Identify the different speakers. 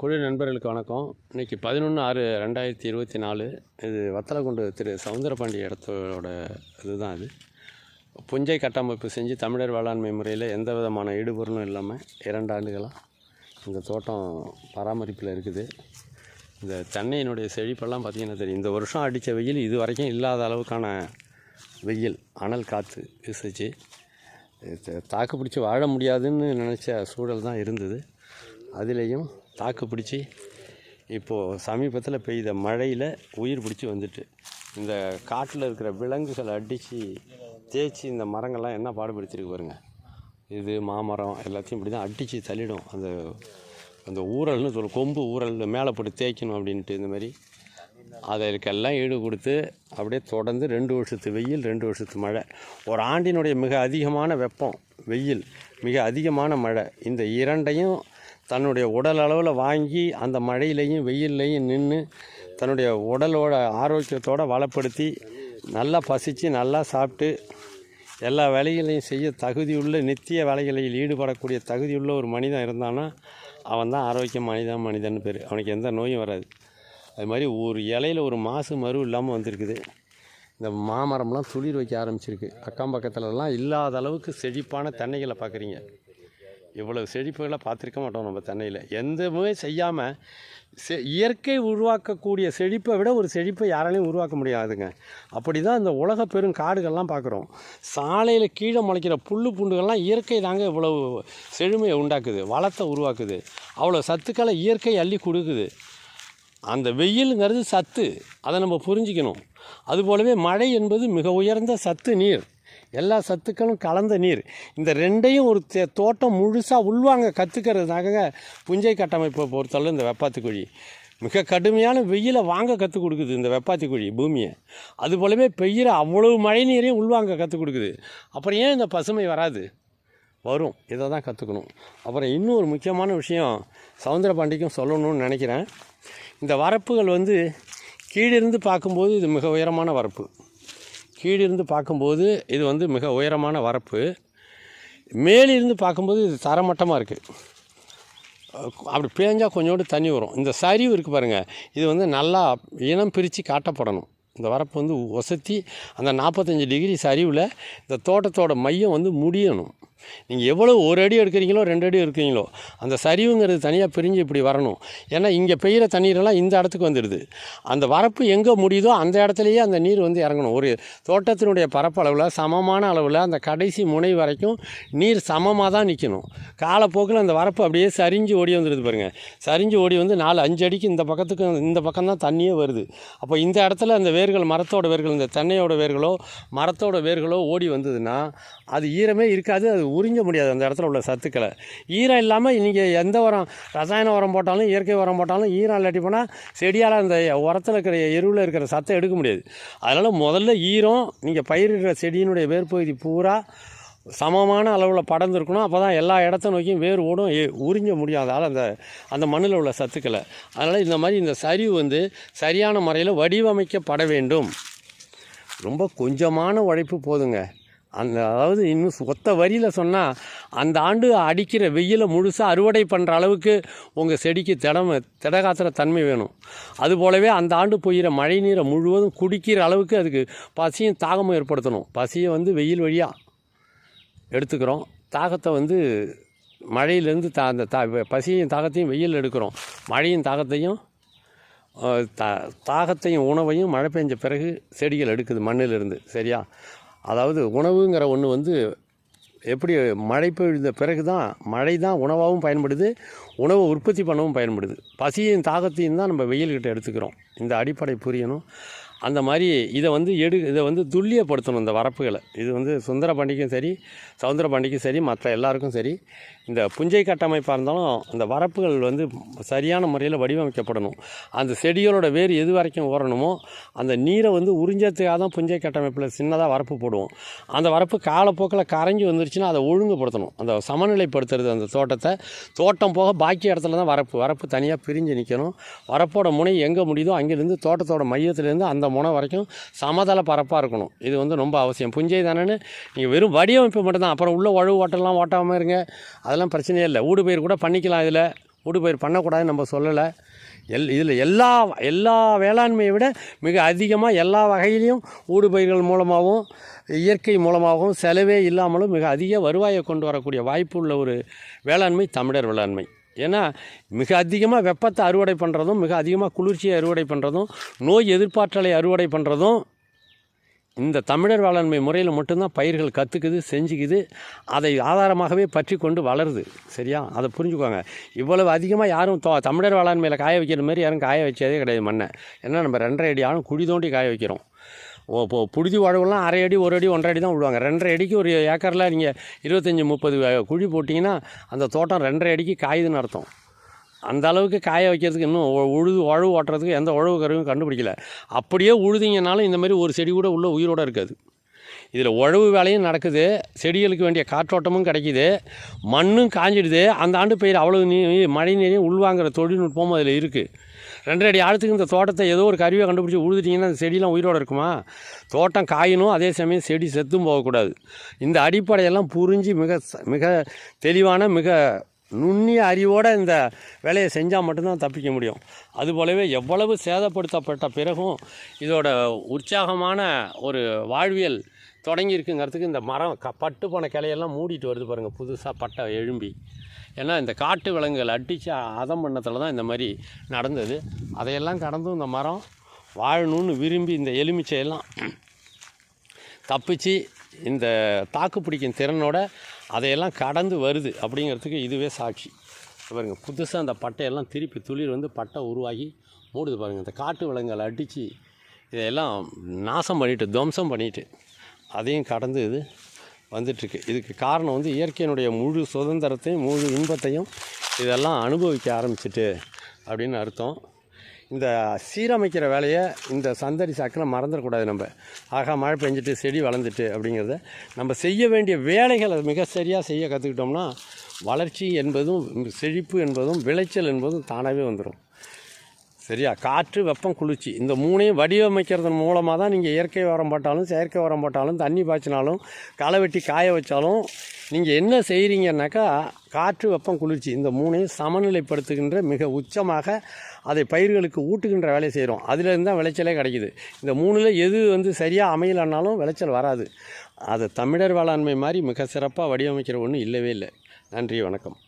Speaker 1: குழு நண்பர்களுக்கு வணக்கம். இன்றைக்கி பதினொன்று ஆறு ரெண்டாயிரத்தி இருபத்தி நாலு. இது வத்தலகுண்டு திரு சவுந்தரபாண்டி இடத்தோட இதுதான் இது. புஞ்சை கட்டமைப்பு செஞ்சு தமிழர் வேளாண்மை முறையில் எந்த விதமான ஈடுபொருளும் இல்லாமல் இரண்டு ஆண்டுகளாக இந்த தோட்டம் பராமரிப்பில் இருக்குது. இந்த தென்னையினுடைய செழிப்பெல்லாம் பார்த்திங்கன்னா தெரியும். இந்த வருஷம் அடித்த வெயில் இது வரைக்கும் இல்லாத அளவுக்கான வெயில் அனல் காற்று வீசிச்சு. இது தாக்கு பிடிச்சி வாழ முடியாதுன்னு நினச்ச சூழல் தான் இருந்தது. அதுலேயும் தாக்கு பிடிச்சி இப்போது சமீபத்தில் பெய்த மழையில் உயிர் பிடிச்சி வந்துட்டு. இந்த காட்டில் இருக்கிற விலங்குகளை அடித்து தேய்ச்சி இந்த மரங்கள்லாம் என்ன பாடுபடுத்திருக்கு பாருங்க. இது மாமரம் எல்லாத்தையும் இப்படி தான் அடித்து தள்ளிடும். அந்த அந்த ஊரல்னு சொல்ல கொம்பு ஊரல் மேலே போட்டு தேய்க்கணும் அப்படின்ட்டு இந்த மாதிரி. அதற்கெல்லாம் ஈடு கொடுத்து அப்படியே தொடர்ந்து ரெண்டு வருஷத்து வெயில் ரெண்டு வருஷத்து மழை. ஒரு ஆண்டினுடைய மிக அதிகமான வெப்பம் வெயில் மிக அதிகமான மழை. இந்த இரண்டையும் தன்னுடைய உடல் அளவில் வாங்கி அந்த மழையிலையும் வெயில்லையும் நின்று தன்னுடைய உடலோட ஆரோக்கியத்தோடு வளப்படுத்தி நல்லா பசித்து நல்லா சாப்பிட்டு எல்லா வேலைகளையும் செய்ய தகுதியுள்ள நித்திய வேலைகளில் ஈடுபடக்கூடிய தகுதியுள்ள ஒரு மனிதன் இருந்தான்னா அவன் தான் ஆரோக்கிய மனிதன் மனிதன் பேர். அவனுக்கு எந்த நோயும் வராது. அது மாதிரி ஒரு இலையில ஒரு மாசு மறு இல்லாமல் வந்திருக்குது. இந்த மாமரம்லாம் துளிர் வைக்க ஆரம்பிச்சிருக்கு. அக்கம் பக்கத்துலலாம் இல்லாத அளவுக்கு செழிப்பான தென்னைகளை பார்க்குறீங்க இவ்வளவு செழிப்புகளை பார்த்துருக்க மாட்டோம் நம்ம தென்னையில். எந்தவுமே செய்யாமல் செ இயற்கை உருவாக்கக்கூடிய செழிப்பை விட ஒரு செழிப்பை யாராலையும் உருவாக்க முடியாதுங்க. அப்படி தான் இந்த உலக பெரும் காடுகள்லாம் பார்க்குறோம். சாலையில் கீழே முளைக்கிற புல்லு பூண்டுகள்லாம் இயற்கை தாங்க இவ்வளவு செழுமையை உண்டாக்குது வளத்தை உருவாக்குது. அவ்வளோ சத்துக்களை இயற்கை அள்ளி கொடுக்குது. அந்த வெயிலுங்கிறது சத்து அதை நம்ம புரிஞ்சிக்கணும். அதுபோலவே மழை என்பது மிக உயர்ந்த சத்து நீர். எல்லா சத்துக்களும் கலந்த நீர். இந்த ரெண்டையும் ஒரு தோட்டம் முழுசாக உள்வாங்க கற்றுக்கிறதுனாக புஞ்சை கட்டமைப்பை பொறுத்தளவு இந்த வெப்பாத்து குழி. மிக கடுமையான வெயிலை வாங்க கற்றுக் கொடுக்குது இந்த வெப்பாத்தி குழி பூமியை. அது போலவே பெய்கிற அவ்வளவு மழை நீரையும் உள்வாங்க கற்றுக் கொடுக்குது. அப்புறம் ஏன் இந்த பசுமை வராது? வரும். இதை தான் கற்றுக்கணும் அப்புறம் இன்னும் ஒரு முக்கியமான விஷயம் சவுந்தரபாண்டிக்கும் சொல்லணும்னு நினைக்கிறேன். இந்த வரப்புகள் வந்து கீழிருந்து பார்க்கும்போது இது மிக உயரமான வரப்பு. கீழிருந்து பார்க்கும்போது இது வந்து மிக உயரமான வரப்பு. மேலிருந்து பார்க்கும்போது இது தரமட்டமாக இருக்குது அப்படி பேஞ்சால் கொஞ்சோண்டு தண்ணி வரும். இந்த சரிவு இருக்குது பாருங்கள் இது வந்து நல்லா இனம் பிரித்து காட்டப்படணும். இந்த வரப்பு வந்து ஒசத்தி அந்த நாற்பத்தஞ்சு டிகிரி சரிவில் இந்த தோட்டத்தோட மையம் வந்து முடியணும். நீங்கள் எவ்வளோ ஒரு அடி எடுக்கிறீங்களோ ரெண்டு அடி எடுக்கிறீங்களோ அந்த சரிவுங்கிறது தனியாக பிரிஞ்சு இப்படி வரணும். ஏன்னா இங்கே பெய்கிற தண்ணீரெல்லாம் இந்த இடத்துக்கு வந்துடுது. அந்த வரப்பு எங்கே முடியுதோ அந்த இடத்துலையே அந்த நீர் வந்து இறங்கணும். ஒரு தோட்டத்தினுடைய பரப்பளவில் சமமான அளவில் அந்த கடைசி முனை வரைக்கும் நீர் சமமாக தான் நிற்கணும் காலப்போக்கில் அந்த வரப்பு அப்படியே சரிஞ்சு ஓடி வந்துடுது பாருங்கள் சரிஞ்சு ஓடி வந்து நாலு அஞ்சு அடிக்கு இந்த பக்கத்துக்கு இந்த பக்கம் தான் தண்ணியே வருது. அப்போ இந்த இடத்துல அந்த வேர்கள் மரத்தோட வேர்கள் இந்த தென்னையோட வேர்களோ மரத்தோட வேர்களோ ஓடி வந்ததுன்னா அது ஈரமே இருக்காது அது உறிஞ்ச முடியாது அந்த இடத்துல உள்ள சத்துக்களை. ஈரம் இல்லாமல் நீங்கள் எந்த உரம் ரசாயன உரம் போட்டாலும் இயற்கை உரம் போட்டாலும் ஈரம் இல்லாட்டி போனால் செடியால் அந்த உரத்தில் இருக்கிற எருவில் இருக்கிற சத்தை எடுக்க முடியாது. அதனால் முதல்ல ஈரம் நீங்கள் பயிரிடுற செடியினுடைய வேர்ப்பகுதி பூரா சமமான அளவில் படர்ந்துருக்கணும். அப்போ தான் எல்லா இடத்த நோக்கியும் வேர் ஓடும் உறிஞ்ச முடியாதால் அந்த அந்த மண்ணில் உள்ள சத்துக்களை. அதனால் இந்த மாதிரி இந்த சரிவு வந்து சரியான முறையில் வடிவமைக்கப்பட வேண்டும். ரொம்ப கொஞ்சமான உழைப்பு போதுங்க. அந்த அதாவது இன்னும் ஒத்த வரியில் சொன்னால் அந்த ஆண்டு அடிக்கிற வெயிலை முழுசாக அறுவடை பண்ணுற அளவுக்கு உங்கள் செடிக்கு திடம திடகாத்திர தன்மை வேணும். அது போலவே அந்த ஆண்டு பொய்கிற மழை நீரை முழுவதும் குடிக்கிற அளவுக்கு அதுக்கு பசியும் தாகமும் ஏற்படுத்தணும். பசியை வந்து வெயில் வழியாக எடுத்துக்கிறோம். தாகத்தை வந்து மழையிலேருந்து தா அந்த தா பசியையும் தாகத்தையும் வெயில் எடுக்கிறோம். மழையும் தாகத்தையும் தா தாகத்தையும் உணவையும் மழை பெஞ்ச பிறகு செடிகள் எடுக்குது மண்ணிலிருந்து. சரியா? அதாவது உணவுங்கிற ஒன்று வந்து எப்படி மழை பெய்த பிறகு தான் மழை தான் உணவாகவும் பயன்படுது உணவை உற்பத்தி பண்ணவும் பயன்படுது. பசியும் தாகத்தையும் தான் நம்ம வெயில்கிட்ட எடுத்துக்கிறோம். இந்த அடிப்படை புரியணும். அந்த மாதிரி இதை வந்து எடு இதை வந்து துல்லியப்படுத்தணும் இந்த வரப்புகளை. இது வந்து சுந்தர பாண்டிக்கும் சரி சவுந்தர பாண்டிக்கும் சரி மற்ற எல்லாருக்கும் சரி. இந்த புஞ்சை கட்டமைப்பாக இருந்தாலும் அந்த வரப்புகள் வந்து சரியான முறையில் வடிவமைக்கப்படணும். அந்த செடிகளோட வேர் எது வரைக்கும் ஓரணுமோ அந்த நீரை வந்து உறிஞ்சத்துக்காக தான் புஞ்சை கட்டமைப்பில் சின்னதாக வரப்பு போடுவோம். அந்த வரப்பு காலப்போக்கில் கரைஞ்சி வந்துருச்சுன்னா அதை ஒழுங்குபடுத்தணும். அந்த சமநிலைப்படுத்துறது அந்த தோட்டத்தை. தோட்டம் போக பாக்கி இடத்துல தான் வரப்பு. வரப்பு தனியாக பிரிஞ்சு நிற்கணும் வரப்போட முனை எங்கே முடியுதோ அங்கேருந்து தோட்டத்தோட மையத்துலேருந்து அந்த முனை வரைக்கும் சமதள பரப்பாக இருக்கணும். இது வந்து ரொம்ப அவசியம். புஞ்சை தானேன்னு நீங்கள் வெறும் வடிவமைப்பு மட்டும்தான். அப்புறம் உள்ள உழவு ஓட்டெல்லாம் ஓட்டாமல் இருங்க. அதெல்லாம் பிரச்சனையே இல்லை. ஊடுபயிர் கூட பண்ணிக்கலாம் இதில். ஊடுபயிர் பண்ணக்கூடாதுன்னு நம்ம சொல்லலை. எல் இதில் எல்லா எல்லா வேளாண்மையை விட மிக அதிகமாக எல்லா வகையிலையும் ஊடுபயிர்கள் மூலமாகவும் இயற்கை மூலமாகவும் செலவே இல்லாமலும் மிக அதிக வருவாயை கொண்டு வரக்கூடிய வாய்ப்பு உள்ள ஒரு வேளாண்மை தமிழர் வேளாண்மை. ஏன்னா மிக அதிகமாக வெப்பத்தை அறுவடை பண்ணுறதும் மிக அதிகமாக குளிர்ச்சியை அறுவடை பண்ணுறதும் நோய் எதிர்ப்பாற்றலை அறுவடை பண்ணுறதும் இந்த தமிழர் வேளாண்மை முறையில் மட்டும்தான் பயிர்கள் கற்றுக்குது செஞ்சுக்குது அதை ஆதாரமாகவே பற்றி கொண்டு வளருது. சரியா? அதை புரிஞ்சுக்கோங்க. இவ்வளவு அதிகமாக யாரும் தோ தமிழர் வேளாண்மையில் காய வைக்கிற மாதிரி யாரும் காய வச்சதே கிடையாது மண்ணை. ஏன்னா நம்ம ரெண்டரை அடி ஆளும் குழி தோண்டி காய வைக்கிறோம். ஓ இப்போ புழுதி உழவுலாம் அரை அடி ஒரு அடி ஒன்றரை அடி தான் விடுவாங்க ரெண்டரை அடிக்கு ஒரு ஏக்கரில் நீங்கள் இருபத்தஞ்சி முப்பது குழி போட்டிங்கன்னா அந்த தோட்டம் ரெண்டரை அடிக்கு காயுதுன்னு அர்த்தம். அந்த அளவுக்கு காய வைக்கிறதுக்கு இன்னும் உழுது உழவு ஓட்டுறதுக்கு எந்த உழவு கருவும் கண்டுபிடிக்கல. அப்படியே உழுதிங்கனாலும் இந்த மாதிரி ஒரு செடி கூட உள்ள உயிரோடு இருக்காது. இதில் உழவு வேலையும் நடக்குது செடிகளுக்கு வேண்டிய காற்றோட்டமும் கிடைக்கிது மண்ணும் காஞ்சிடுது. அந்த ஆண்டு பயிர் அவ்வளவு நீ மழை நீரையும் உள்வாங்கிற தொழில்நுட்பமும் அதில் இருக்குது ரெண்டரை அடி ஆழத்துக்கு இந்த தோட்டத்தை ஏதோ ஒரு கருவியை கண்டுபிடிச்சி உழுதுட்டிங்கன்னா அந்த செடியெலாம் உயிரோடு இருக்குமா? தோட்டம் காயணும் அதே சமயம் செடி செத்தும் போகக்கூடாது. இந்த அடிப்படையெல்லாம் புரிஞ்சு மிக ச- மிக தெளிவான மிக நுண்ணிய அறிவோடு இந்த வேலையை செஞ்சால் மட்டும்தான் தப்பிக்க முடியும். அதுபோலவே எவ்வளவு சேதப்படுத்தப்பட்ட பிறகும் இதோட உற்சாகமான ஒரு வாழ்வியல் தொடங்கியிருக்குங்கிறதுக்கு இந்த மரம் க பட்டு போன கிளையெல்லாம் மூடிட்டு வருது பாருங்கள் புதுசாக பட்டை எழும்பி. ஏன்னா இந்த காட்டு விலங்குகள் அடித்து அதம் பண்ணத்தில் தான் இந்த மாதிரி நடந்தது. அதையெல்லாம் கடந்தும் இந்த மரம் வாழணும்னு விரும்பி இந்த எலுமிச்சையெல்லாம் தப்பிச்சு இந்த தாக்கு பிடிக்கும் திறனோட அதையெல்லாம் கடந்து வருது அப்படிங்கிறதுக்கு இதுவே சாட்சி. பாருங்க புதுசாக அந்த பட்டையெல்லாம் திருப்பி துளிர் வந்து பட்டை உருவாகி மூடுது பாருங்கள் இந்த காட்டு விலங்குகளை அடித்து இதையெல்லாம் நாசம் பண்ணிட்டு துவம்சம் பண்ணிட்டு அதையும் கடந்து இது வந்துட்டுருக்கு. இதுக்கு காரணம் வந்து இயற்கையினுடைய முழு சுதந்திரத்தையும் முழு இன்பத்தையும் இதெல்லாம் அனுபவிக்க ஆரம்பிச்சிட்டு அப்படின்னு அர்த்தம். இந்த சீரமைக்கிற வேலையை இந்த சந்தடி சாக்கில் மறந்துடக்கூடாது நம்ம. ஆகா மழை பெஞ்சிட்டு செடி வளர்ந்துட்டு அப்படிங்கிறத நம்ம செய்ய வேண்டிய வேலைகளை மிக சரியாக செய்ய கற்றுக்கிட்டோம்னா வளர்ச்சி என்பதும் செழிப்பு என்பதும் விளைச்சல் என்பதும் தானாகவே வந்துடும் சரியா? காற்று வெப்பம் குளிர்ச்சி. இந்த மூணையும் வடிவமைக்கிறதன் மூலமாக தான் நீங்கள் இயற்கை உரம் போட்டாலும் செயற்கை உரம் போட்டாலும் தண்ணி பாய்ச்சினாலும் களை வெட்டி காய வச்சாலும் நீங்கள் என்ன செய்கிறீங்கன்னாக்கா காற்று வெப்பம் குளிர்ச்சி இந்த மூணையும் சமநிலைப்படுத்துகின்ற மிக உச்சமாக அதை பயிர்களுக்கு ஊட்டுகின்ற வேலையை செய்கிறோம் அதுலேருந்து தான் விளைச்சலே கிடைக்குது. இந்த மூணில் எது வந்து சரியாக அமையலைன்னாலும் விளைச்சல் வராது. அது தமிழர் வேளாண்மை மாதிரி மிக சிறப்பாக வடிவமைக்கிற ஒன்றும் இல்லவே இல்லை. நன்றி வணக்கம்.